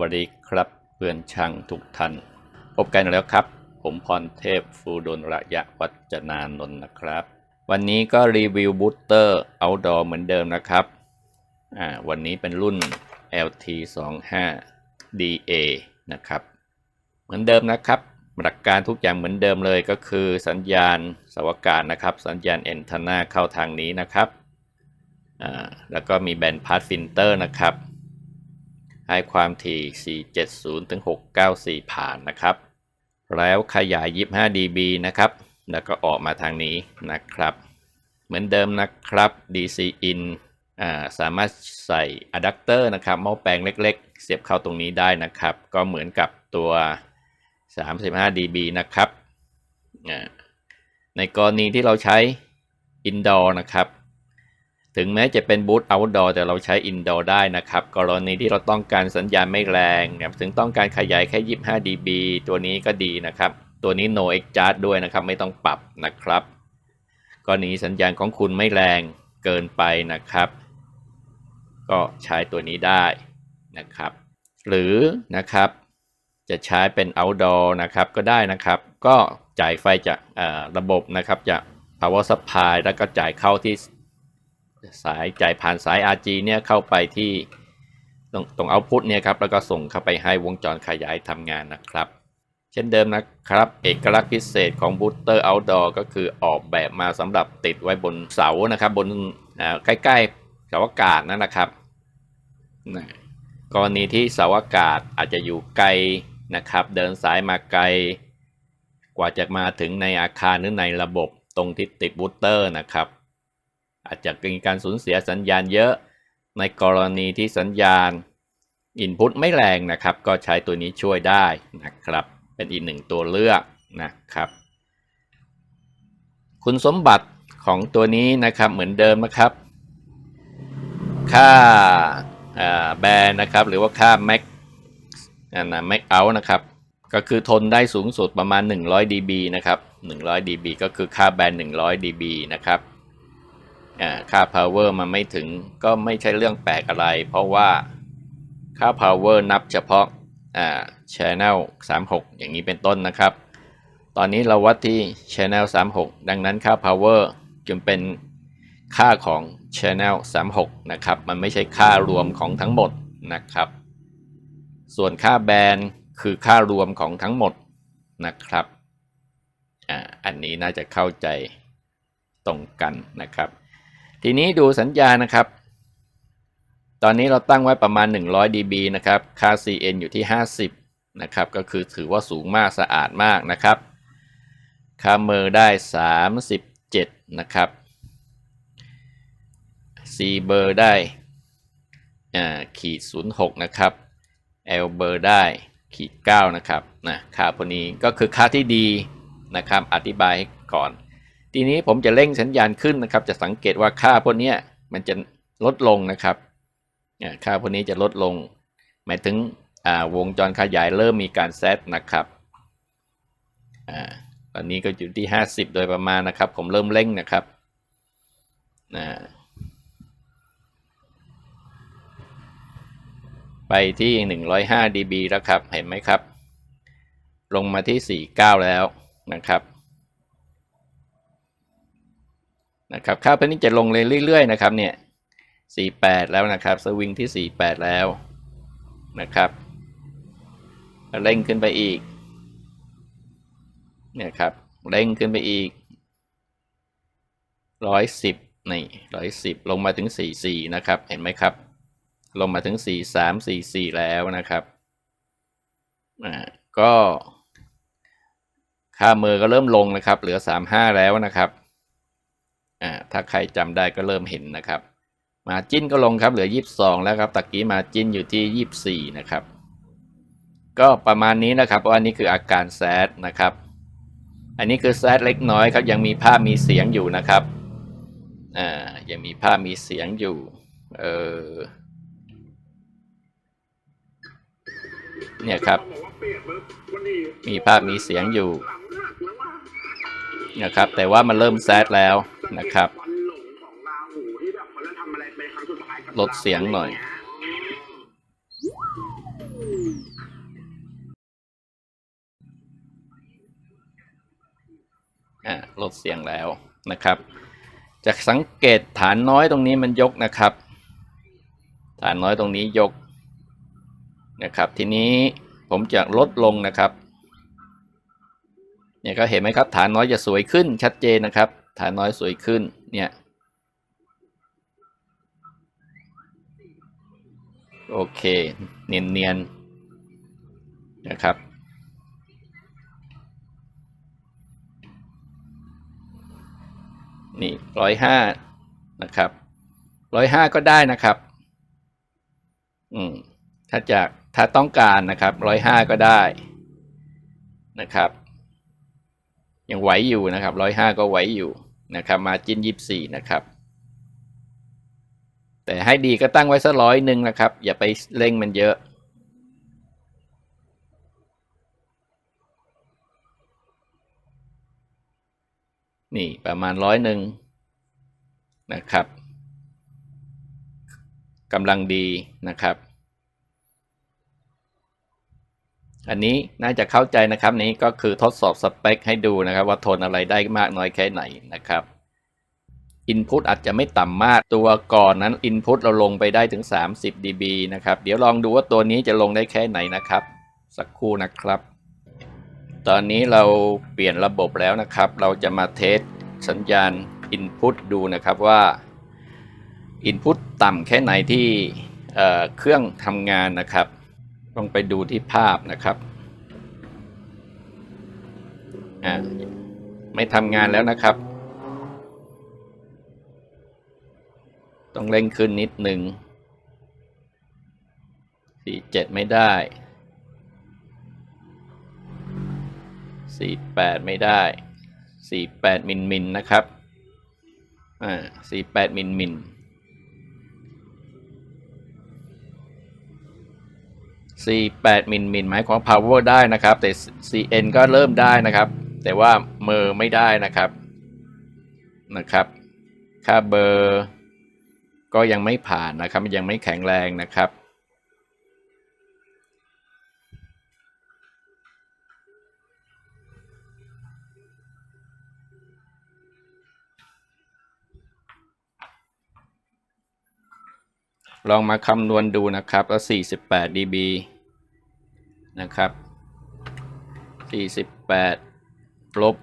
วัสดีครับเพื่อนช่างทุกท่าน พบกันอีกแล้วครับ ผมพรเทพฟูดลระยะวัจนานนท์นะครับ วันนี้ก็รีวิวบูสเตอร์ outdoor เหมือนเดิมนะครับอ่าวันนี้เป็นรุ่น LT 2 5 DA นะครับ เหมือนเดิมนะครับ หลักการทุกอย่างเหมือนเดิมเลยก็คือสัญญาณสวการนะครับ สัญญาณแอนทนาเข้าทางนี้นะครับอ่าแล้วก็มีแบนด์พาสฟิลเตอร์นะครับ ให้ความถี่ 470ถึง694 ผ่านนะครับ แล้วขยาย 25 dB นะครับ แล้วก็ออกมาทางนี้นะครับ เหมือนเดิมนะครับ DC in าสามารถใส่อะแดปเตอร์นะครับหม้อแปลงเล็กๆ เสียบเข้าตรงนี้ได้นะครับ ก็เหมือนกับตัว 35 dB นะครับ ในกรณีที่เราใช้ indoor นะครับ ถึงแม้จะเป็นบูธ outdoor แต่เราใช้ indoor ได้นะครับ กรณีที่เราต้องการสัญญาณไม่แรงนะถึงต้องการขยายแค่ 25 dB ตัวนี้ก็ดีนะครับ ตัวนี้ no adjust ด้วยนะครับ ไม่ต้องปรับนะครับ กรณีสัญญาณของคุณไม่แรงเกินไปนะครับ ก็ใช้ตัวนี้ได้นะครับ หรือนะครับจะใช้เป็น outdoor นะครับก็ได้นะครับ ก็จ่ายไฟจากระบบนะครับจาก power supply แล้วก็จ่ายเข้าที่ สายจ่ายผ่านสาย RG เนี่ยเข้าไปที่ตรงตรงเอาพุทเนี่ยครับแล้วก็ส่งเข้าไปให้วงจรขยายทำงานนะครับ เช่นเดิมนะครับ เอกลักษณ์พิเศษของบูสเตอร์ outdoor ก็คือออกแบบมาสำหรับติดไว้บนเสานะครับ บนอ่าใกล้ๆเสาอากาศนั่นนะครับกรณีที่เสาอากาศอาจจะอยู่ไกลนะครับ เดินสายมาไกล กว่าจะมาถึงในอาคารหรือในระบบตรงที่ติดบูสเตอร์นะครับ อาจจะมีการสูญเสียสัญญาณเยอะ ในกรณีที่สัญญาณอินพุตไม่แรงนะครับ ก็ใช้ตัวนี้ช่วยได้นะครับ เป็นอีกหนึ่งตัวเลือกนะครับ คุณสมบัติของตัวนี้นะครับเหมือนเดิมนะครับ ค่าแบรนด์นะครับ หรือว่าค่า Max นะ Max out นะครับ ก็คือทนได้สูงสุดประมาณ 100 dB นะครับ 100 dB ก็คือค่าแบนด์100 dB นะครับ ค่า power มันไม่ถึงก็ไม่ใช่เรื่องแปลกอะไร เพราะว่าค่า power นับเฉพาะ channel 36 อย่างนี้เป็นต้นนะครับ ตอนนี้เราวัดที่ channel 36 ดังนั้นค่า power จึงเป็นค่าของ channel 36 นะครับ มันไม่ใช่ค่ารวมของทั้งหมดนะครับ ส่วนค่าแบนด์คือค่ารวมของทั้งหมดนะครับออันนี้น่าจะเข้าใจตรงกันนะครับ ทีนี้ดูสัญญานะครับ ตอนนี้เราตั้งไว้ประมาณ 100 dB นะครับ ค่า CN อยู่ที่ 50 นะครับ ก็คือถือว่าสูงมากสะอาดมากนะครับ ค่าเมอร์ได้ 37 นะครับ C เบอร์ได้ขีด 06 นะครับ L เบอร์ได้ขีด 9 นะครับ นะ ค่าพวกนี้ก็คือค่าที่ดีนะครับ อธิบายก่อน ทีนี้ผมจะเร่งสัญญาณขึ้นนะครับ จะสังเกตว่าค่าพวกนี้มันจะลดลงนะครับค่าพวกนี้จะลดลง หมายถึงวงจรขยายเริ่มมีการเซตนะครับอตอนนี้ก็อยู่ที่ 50 โดยประมาณนะครับ ผมเริ่มเร่งนะครับไปที่ 105 dB แล้วครับ เห็นไหมครับ ลงมาที่ 49 แล้วนะครับ นะครับค่าพวกนี้จะลงเลยเรื่อยๆนะครับเนี่ย48 แล้วนะครับสวิงที่ 48 แล้วนะครับเร่งขึ้นไปอีกเนี่ยครับเร่งขึ้นไปอีก 110นี่110 ลงมาถึง 44 นะครับ เห็นไหมครับ ลงมาถึง 43 44 แล้วนะครับอ่าก็ค่ามือก็เริ่มลงนะครับ เหลือ 35 แล้วนะครับ อ่าถ้าใครจำได้ก็เริ่มเห็นนะครับ มาจิ้นก็ลงครับเหลือ 22 แล้วครับตะกี้มาจิ้นอยู่ที่ 24 นะครับ ก็ประมาณนี้นะครับเพราะอันนี้คืออาการแซดนะครับ อันนี้คือแซดเล็กน้อยครับยังมีภาพมีเสียงอยู่นะครับอ่ายังมีภาพมีเสียงอยู่เออเนี่ยครับ มีภาพมีเสียงอยู่นะครับ แต่ว่ามันเริ่มแซดแล้ว นะครับ ลดเสียงหน่อยลดเสียงแล้วนะครับ จะสังเกตฐานน้อยตรงนี้มันยกนะครับ ฐานน้อยตรงนี้ยกนะครับ ทีนี้ผมจะลดลงนะครับเนี่ยก็เห็นไหมครับฐานน้อยจะสวยขึ้นชัดเจนนะครับ ฐานน้อยสวยขึ้นเนี่ยโอเค เนียนเนียนๆนะครับ นี่ร้อยห้านะครับร้อยห้าก็ได้นะครับ อืม ถ้าจากถ้าต้องการนะครับร้อยห้าก็ได้นะครับ ยังไหวอยู่นะครับร้อยห้าก็ไหวอยู่นะครับ มาจินยี่สี่นะครับ แต่ให้ดีก็ตั้งไว้สักร้อยหนึ่งนะครับ อย่าไปเร่งมันเยอะ นี่ประมาณร้อยหนึ่งนะครับกำลังดีนะครับ อันนี้น่าจะเข้าใจนะครับนี้ก็คือทดสอบสเปคให้ดูนะครับ ว่าทนอะไรได้มากน้อยแค่ไหนนะครับ Input อาจจะไม่ต่ำมากตัวก่อนนั้น Input เราลงไปได้ถึง 30 dB นะครับ เดี๋ยวลองดูว่าตัวนี้จะลงได้แค่ไหนนะครับ สักครู่นะครับ ตอนนี้เราเปลี่ยนระบบแล้วนะครับ เราจะมาเทสสัญญาณ Input ดูนะครับว่า Input ต่ำแค่ไหนที่เเครื่องทำงานนะครับ ลองไปดูที่ภาพนะครับอ่าไม่ทำงานแล้วนะครับ ต้องเร่งขึ้นนิดหนึ่งสี่เจ็ดไม่ได้สี่แปดไม่ได้สี่แปดมิลมิลนะครับอ่าสี่แปดมิลมิล C8 มิลมิลหมายความ power ได้นะครับ แต่ cn ก็เริ่มได้นะครับ แต่ว่าเมอร์ไม่ได้นะครับนะครับค่าเบอร์ก็ยังไม่ผ่านนะครับยังไม่แข็งแรงนะครับ ลองมาคำนวณดูนะครับแล้ว48 dB นะครับ 48 ลบ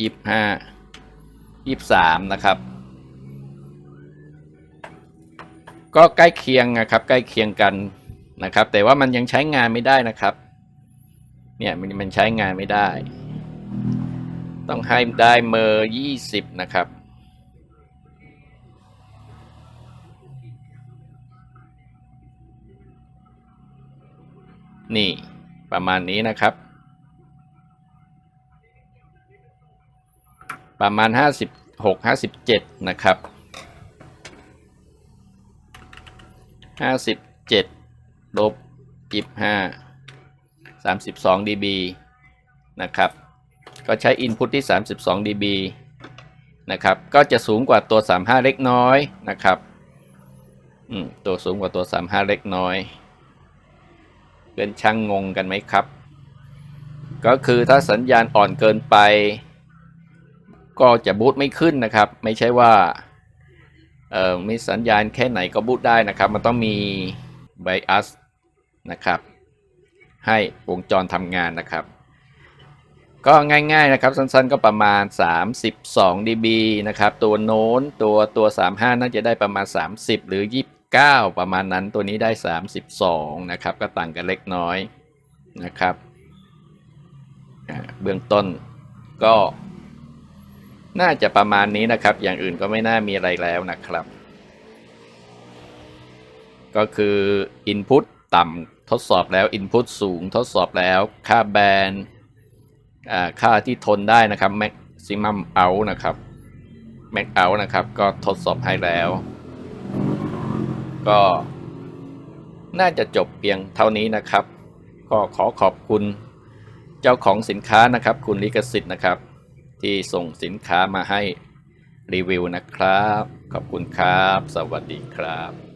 25 23 นะครับ ก็ใกล้เคียงนะครับ ใกล้เคียงกันนะครับ แต่ว่ามันยังใช้งานไม่ได้นะครับ เนี่ยมันมันใช้งานไม่ได้ ต้องให้ได้เมอร์20 นะครับ นี่ประมาณนี้นะครับ ประมาณ 56 57 นะครับ 57ลบ25 32 dB นะครับ ก็ใช้ Input ที่ 32 dB นะครับ ก็จะสูงกว่าตัว 35 เล็กน้อยนะครับตัวสูงกว่าตัว 35 เล็กน้อย พื่อนช่างงงกันไหมครับ ก็คือถ้าสัญญาณอ่อนเกินไป ก็จะบูตไม่ขึ้นนะครับ ไม่ใช่ว่าเอ่อมีสัญญาณแค่ไหนก็บูตได้นะครับ มันต้องมีไบอัสนะครับ ให้วงจรทำงานนะครับ ก็ง่ายๆนะครับสั้นๆก็ประมาณ 32 dB นะครับ ตัวโน้นตัวตัว 35 น่าจะได้ประมาณ 30 หรือ 9 ประมาณนั้นตัวนี้ได้ 32 นะครับ ก็ต่างกันเล็กน้อยนะครับ เบื้องต้นก็น่าจะประมาณนี้นะครับ อย่างอื่นก็ไม่น่ามีอะไรแล้วนะครับ ก็คือ Input ต่ำทดสอบแล้ว Input สูงทดสอบแล้ว ค่าแบนค่าที่ทนได้นะครับ maximum out นะครับ max out นะครับ ก็ทดสอบให้แล้ว ก็น่าจะจบเพียงเท่านี้นะครับ ก็ขอขอบคุณเจ้าของสินค้านะครับ คุณลิขสิทธิ์นะครับ ที่ส่งสินค้ามาให้รีวิวนะครับ ขอบคุณครับ สวัสดีครับ